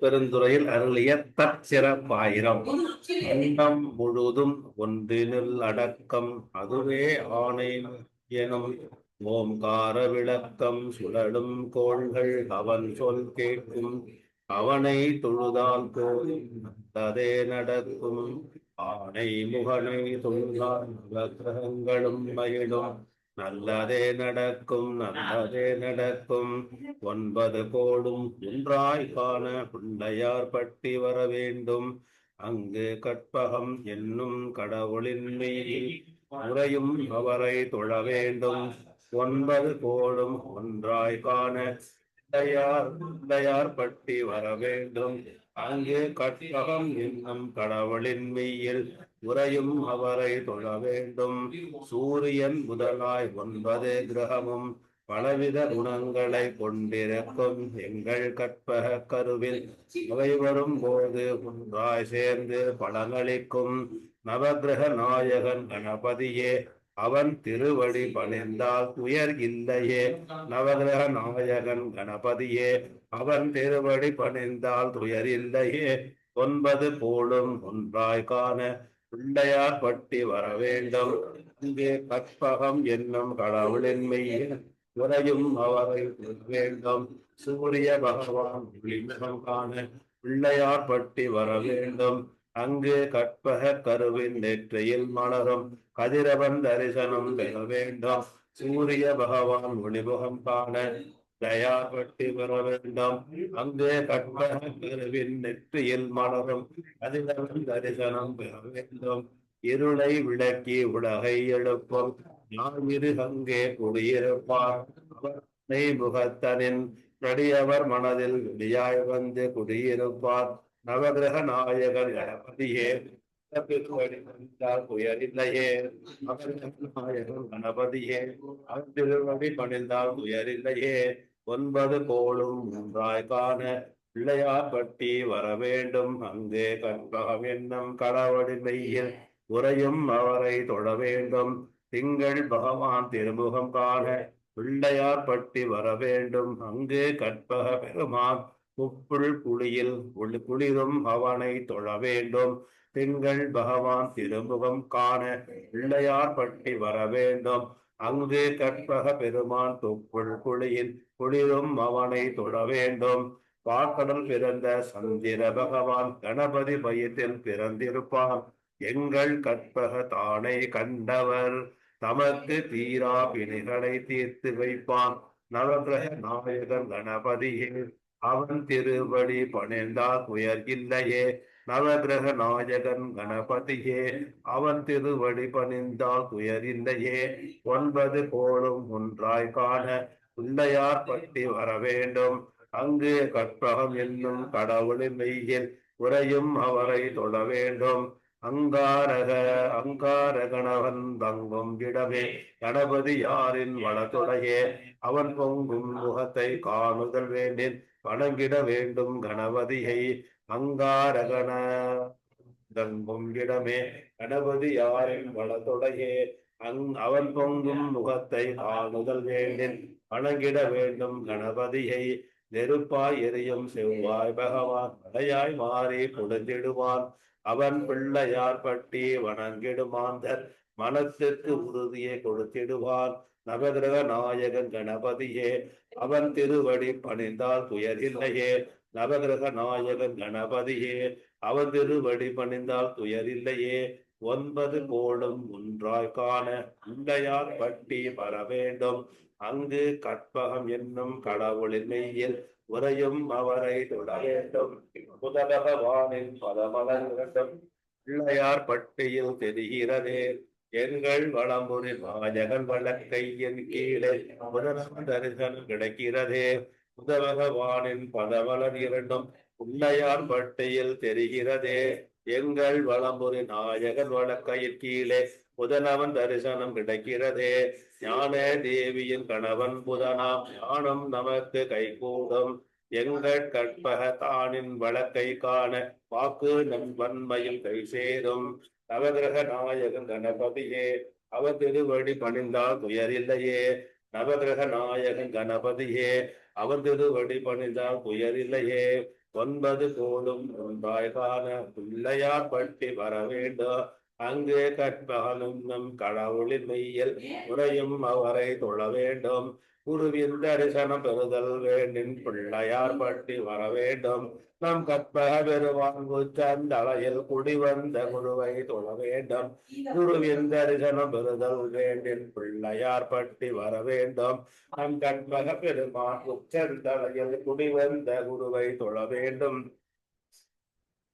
பெருந்துறையில் அருளிய தற்சிறப்பாயிரம். அண்டம் முழுதும் ஒன்றினில் அடக்கம். அதுவே ஆணை எனும் ஓம்கார விளக்கம். சுழலும் கோள்கள் அவன் சொல் கேட்கும். அவனை தொழுதால் போதும். அதே நடக்கும். ஆணை முகனை தொழுதால் கிரகங்களும் மயிலும் நல்லதே நடக்கும் நல்லதே நடக்கும். ஒன்பது கோடும் ஒன்றாய் காண பிள்ளையார் பட்டி வர வேண்டும். அங்கு கற்பகம் என்னும் கடவுளின் மீதில் முறையும் அவரை தொழ வேண்டும். ஒன்பது கோடும் ஒன்றாய் காண பிள்ளையார் பிள்ளையார் பட்டி வர வேண்டும். அங்கு கற்பகம் என்னும் கடவுளின் மெய்யில் உறையும் அவரை தொழ வேண்டும். சூரியன் முதலாய் ஒன்பது கிரகமும் பலவித குணங்களை கொண்டிருக்கும் எங்கள் கற்பக கருவில். அவை வரும் போது ஒன்றாய் சேர்ந்து பலனளிக்கும் நவகிரக நாயகன் கணபதியே அவன் திருவடி பணிந்தால் துயர் இல்லையே. நவகிரக நாயகன் கணபதியே அவன் திருவடி பணிந்தால் துயர் இல்லையே. ஒன்பது போலும் ஒன்றாய் காண பிள்ளையார் பட்டி வர வேண்டும் இங்கே கற்பகம் என்னும் கடவுளின் மெய்யில் உரையும் அவரை வேண்டும் சூரிய பகவான் ஒளிமுகம் காண பிள்ளையார் பட்டி வர வேண்டும் அங்கு கற்பக கருவின் நெற்றியில் மலரும் கதிரவன் தரிசனம் பெற வேண்டும். சூரிய பகவான் ஒளிமுகம் காண தயாபட்டு பட்டி வர வேண்டும். அங்கே கற்பக நெற்றியில் மலரும் அதிலும் தரிசனம் பெற வேண்டும். இருளை விளக்கி உலகை எழுப்பும். ஞாயிறு அங்கே குடியிருப்பார். அவர் முகத்தனின் நடியவர் மனதில் வெளியாய் வந்து குடியிருப்பார். நவகிரக நாயகர் கணபதியே உயரில்லையே கணபதியே அவர் பணிந்தால் உயரில்லையே ஒன்பது கோளும் ஒன்றாய் காண பிள்ளையார்பட்டி வர வேண்டும் அங்கே கற்பகம் என்னும் கடவுளின் மெய்யில் உரையும் அவரை தொழ வேண்டும் திங்கள் பகவான் திருமுகம் காண பிள்ளையார்பட்டி வர வேண்டும் அங்கே கற்பக பெருமான் உப்புள் புளியில் குளிரும் அவனை தொழ வேண்டும் திங்கள் பகவான் திருமுகம் காண பிள்ளையார் பட்டி வர வேண்டும் அங்கு கற்பக பெருமான் தொப்புள் குழியில் குளிரும் அவனை தொட வேண்டும் பாக்கடல் பிறந்த சந்திர பகவான் கணபதி பயத்தில் பிறந்திருப்பான் எங்கள் கற்பக தானை கண்டவர். தமக்கு தீரா பிணிகளை தீர்த்து வைப்பான் நவகிரக நாயகன் கணபதியில் அவன் திருவடி பணிந்தால் குயர் இல்லையே நவகிரக நாயகன் கணபதியே அவன் திருவடி பணிந்தால் துயர் இல்லையே ஒன்பது கோளும் ஒன்றாய் காண பிள்ளையார் பட்டி வர வேண்டும் அங்கு கற்பகம் என்னும் கடவுளின் மெய்யில் உரையும் அவரை தொட வேண்டும். அங்காரக அங்காரகணவன் தங்கும் இடமே. கணபதி யாரின் வளத்துடையே அவன் பொங்கும் முகத்தை காணுதல் வேண்டின் வணங்கிட வேண்டும் கணபதியை. அங்காரகண தங்கும் இடமே. கணபதி யாரின் வளத்துடையே அங் அவன் பொங்கும் முகத்தை காணுதல் வேண்டின் வணங்கிட வேண்டும் கணபதியை. நெருப்பாய் எரியும் செவ்வாய் பகவான் மலையாய் மாறி கொடுத்திடுவான் அவன் பிள்ளையார் பட்டி வணங்கிடுமாந்தர் மனத்திற்கு உறுதியை கொடுத்திடுவான். நவகிரக நாயகன் கணபதியே அவன் திருவடி பணிந்தால் துயரில்லையே நவகிரக நாயகன் கணபதியே அவன் திருவடி பணிந்தால் துயரில்லையே ஒன்பது கோளும் ஒன்றாய் காண பிள்ளையார் பட்டி வர வேண்டும் அங்கு கற்பகம் என்னும் கடவுளின் மெய்யில் உரையும் அவரை தொட வேண்டும். புதபகவானின் பதமலர் பிள்ளையார் பட்டியில் தெரிகிறதே. எங்கள் வளம்புரின் நாயகன் வழக்கையின் கீழே முதலாம் தரிசனம் கிடைக்கிறதே. புதபகவானின் பதமலர் இரண்டும் பிள்ளையார் பட்டியில் தெரிகிறதே. எங்கள் வளம்புரி நாயகன் வழக்கையின் கீழே புதனவன் தரிசனம் கிடைக்கிறதே. ஞான தேவியின் கணவன் புதனாம் ஞானம் நமக்கு கைகூடும். எங்கள் கற்பக தானின் வழக்கை காண வாக்கு நம் வன்மையில் கை சேரும். நவகிரக நாயகன் கணபதியே அவர் திருவடி பணிந்தால் துயரில்லையே. நவகிரக நாயகன் கணபதியே அவர் திருவடி பணிந்தால் துயரில்லையே. ஒன்பது கோடும் ஒன்றாய் காண பிள்ளையார் பட்டி வர வேண்டும். அங்கே கற்பகலும் நம் கடவுளின் மெய்யல் உரையும் அவரை தொழ வேண்டும். குருவின் தரிசனம் பெறுதல் வேண்டின் பிள்ளையார் பட்டி வர வேண்டும். நம் கற்பக பெருவான் உச்சந்தலையில் குடி வந்த குருவை தொழ வேண்டும். குருவின் தரிசனம் பெறுதல் வேண்டின் பிள்ளையார் பட்டி வர வேண்டும். நம் கற்பக பெருமான் உச்சந்தலையில் குடிவந்த குருவை தொழ வேண்டும்.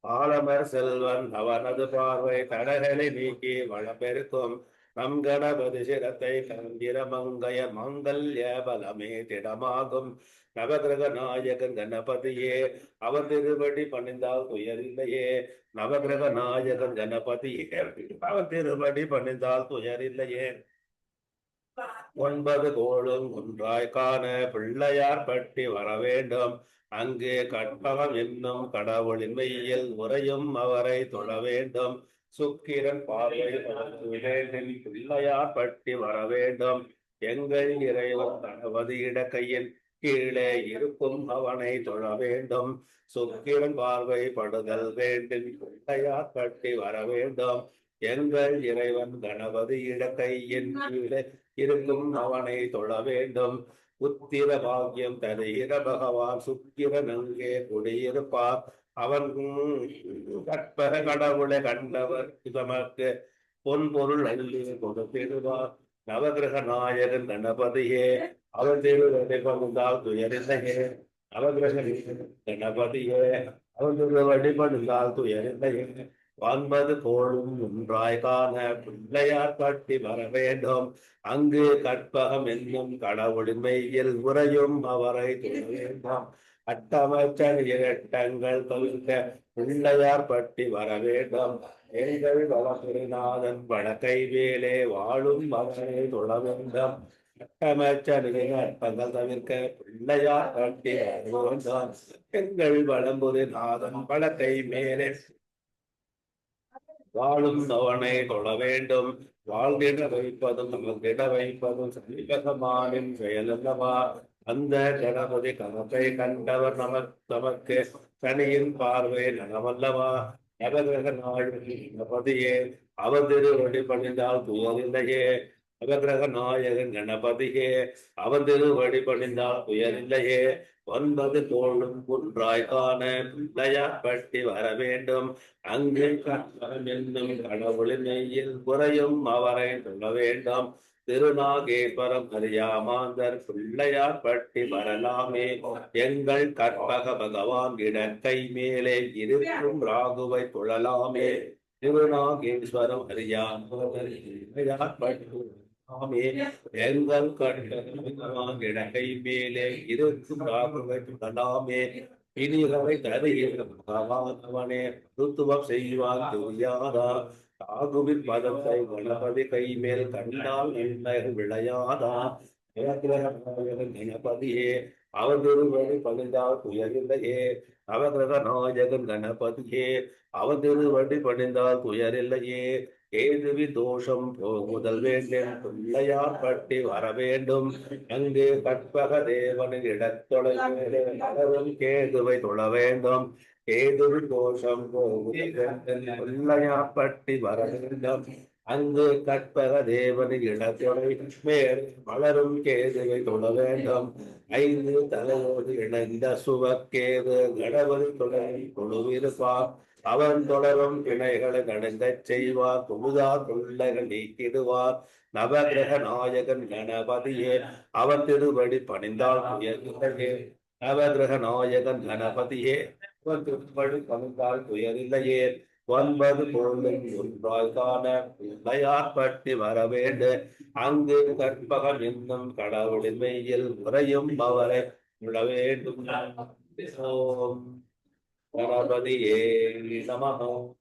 ஆலமர் செல்வன் அவனது பார்வை தடகளை நீக்கி வளப்பெருக்கும் நம் கணபதி சிரத்தை கந்திர மங்கய மங்கல்ய பலமே திடமாகும். நவகிரக நாயகன் கணபதியே அவர் திருவடி பணிந்தால் துயரில்லையே நவகிரக நாயகன் கணபதியே அவர் திருவடி பணிந்தால் துயரில்லையே ஒன்பது கோளும் ஒன்றாய் காண பிள்ளையார் பட்டி வர வேண்டும் அங்கே கற்பகம் என்னும் கடவுளின் மெய்யில் உரையும் அவரை தொழ வேண்டும். சுக்கிரன் பார்வை பிள்ளையார் பட்டி வர வேண்டும் எங்கள் இறைவன் கணபதி இடக்கையின் கீழே இருக்கும் அவனை தொழ வேண்டும். சுக்கிரன் பார்வை படுதல் வேண்டும் பிள்ளையார் பட்டி வர வேண்டும் எங்கள் இறைவன் கணபதி இடத்தை கீழே இருக்கும் அவனை தொழ வேண்டும். உத்திர பாக்கியம் தருகிற பகவான் சுக்கிரன் அங்கே குடியிருப்பார். அவன் கற்பக கடவுளை கண்டவர் தமக்கு பொன்பொருள் அள்ளி கொடுத்திடுவார். நவகிரக நாயகன் கணபதியே அவன் திருவடி பணிந்தால் துயரில்லையே. நவகிரக கணபதியே அவன் திருவடி துயரிசையே ஒன்பது கோளும் ஒன்றாய் காண பிள்ளையார் கட்டி வர வேண்டும். அங்கு கற்பகம் என்னும் கடவுளின் மெய்யில் உரையும் அவரை தொழ வேண்டும். அட்டமச்சன் இரட்டங்கள் தவிர்க்க பிள்ளையார் பட்டி வர வேண்டும். எங்கள் வளபுரிநாதன் வழக்கை வேலே வாழும் அவரை தொழ வேண்டும். அட்டமச்சன் இரட்டங்கள் தவிர்க்க பிள்ளையார் பட்டி வர வேண்டும். எங்கள் வளம்புரிநாதன் வழக்கை மேலே வாழும் அவனை கொள்ள வேண்டும். வாழ்ந்திட வைப்பதும் நமக்கிட வைப்பதும் சமீபகமானின் செயலல்லவா அந்த கணபதி கணத்தை கண்டவர் நம நமக்கு சனியின் பார்வை நலமல்லவா நவகிரக நாள் கணபதியே அவர் திருவடி பணிந்தால் துயரில்லையே நவகிரக நாயகன் கணபதியே அவர் திருவடி பணிந்தால் துயரில்லையே ஒன்பது தோளும் குன்றாய் காண பிள்ளையார் பட்டி வர வேண்டும். அங்கு கற்பகம் என்னும் கடவுளின் குறையும் அவரை சொல்ல வேண்டும். திருநாகேஸ்வரம் அறியாமாந்தர் பிள்ளையார் பட்டி வரலாமே. எங்கள் கற்பக பகவான் இடக்கை மேலே இருக்கும் ராகுவை தொழலாமே திருநாகேஸ்வரம் அறியாமாந்தர் பிள்ளையார் பட்டி எங்கள் கற்பக மேலே இருக்கும் ராகுவை தொழலாமே இனிகளை தருகிற செய்வான் தெரியாதா? தாகுவின் பதத்தை கணபதி கை மேல் கண்டால் என்ன விளையாதா? கணபதியே அவர் திருவடி பணிந்தால் துயரில்லையே. நவகிரக நாயகன் கணபதியே அவர் திருவடி பணிந்தால் துயரில்லையே. கேதுவி தோஷம் போகுதல் வேண்டும் பிள்ளையார் பட்டி வர வேண்டும். அங்கு கற்பக தேவனின் இடத்தொலை நகரும் கேதுவை தொழ வேண்டும். கேதுவி தோஷம் போகுதல் பிள்ளையார் பட்டி வர வேண்டும். அங்கு கற்பக தேவனின் இடத்துறை மேல் வளரும் கேதுவை தொட வேண்டும். ஐந்து தலையோடு இணைந்த சுவக்கேது கடவுள் தொடரை கொழுவிருப்பார். அவன் தொடரும் பிணைகளை நடுங்கச் செய்வார். தொழுதா தொல்லைகள் நீக்கிடுவார். நவகிரக நாயகன் கணபதியே அவன் திருவடி பணிந்தால் நவகிரக நாயகன் கணபதியே அவன் திருப்படி பணிந்தால் துயரில்லையே ஒன்பது பொருளும் ஒன்றாய் காண பிள்ளையார் வர வேண்டும் அங்கு கற்பகம் இன்னும் கடவுளின் மெய்யில் உரையும் அவரை விட வேண்டும். ஓம். கணபதியே நமகம்